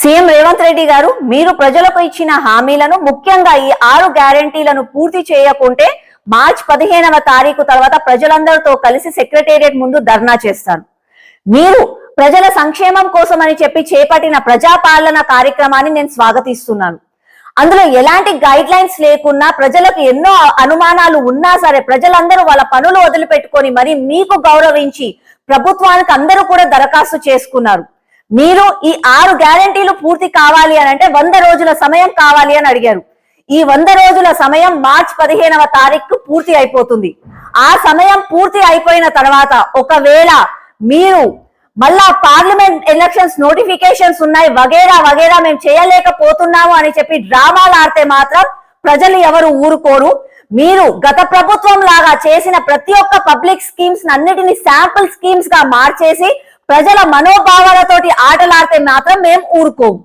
CM Revanth Reddy గారు మీరు ప్రజలకు ఇచ్చిన హామీలను ముఖ్యంగా ఈ ఆరు గ్యారంటీలను పూర్తి చేయకుంటే మార్చ్ పదిహేనవ తారీఖు తర్వాత ప్రజలందరితో కలిసి సెక్రటేరియట్ ముందు ధర్నా చేస్తాను మీరు ప్రజల సంక్షేమం కోసం అని చెప్పి చేపట్టిన ప్రజాపాలన కార్యక్రమాన్ని నేను స్వాగతిస్తున్నాను. అందులో ఎలాంటి గైడ్ లైన్స్ లేకున్నా ప్రజలకు ఎన్నో అనుమానాలు ఉన్నా సరే ప్రజలందరూ వాళ్ళ పనులు వదిలిపెట్టుకొని మరి మీకు గౌరవించి ప్రభుత్వానికి అందరూ కూడా దరఖాస్తు చేసుకున్నారు. మీరు ఈ ఆరు గ్యారంటీలు పూర్తి కావాలి అని అంటే వంద రోజుల సమయం కావాలి అని అడిగారు. ఈ వంద రోజుల సమయం మార్చ్ పదిహేనవ తారీఖు పూర్తి అయిపోతుంది. ఆ సమయం పూర్తి అయిపోయిన తర్వాత ఒకవేళ మీరు మళ్ళా పార్లమెంట్ ఎలక్షన్స్ నోటిఫికేషన్స్ ఉన్నాయి వగేరా వగేరా మేము చేయలేకపోతున్నాము అని చెప్పి డ్రామాలు ఆడితే మాత్రం ప్రజలు ఎవరు ఊరుకోరు. మీరు గత ప్రభుత్వం లాగా చేసిన ప్రతి ఒక్క పబ్లిక్ స్కీమ్స్ అన్నిటిని శాంపుల్ స్కీమ్స్గా మార్చేసి ప్రజల మనోభావాలతోటి ఆటలాడితే మాత్రం మేము ఊరుకోము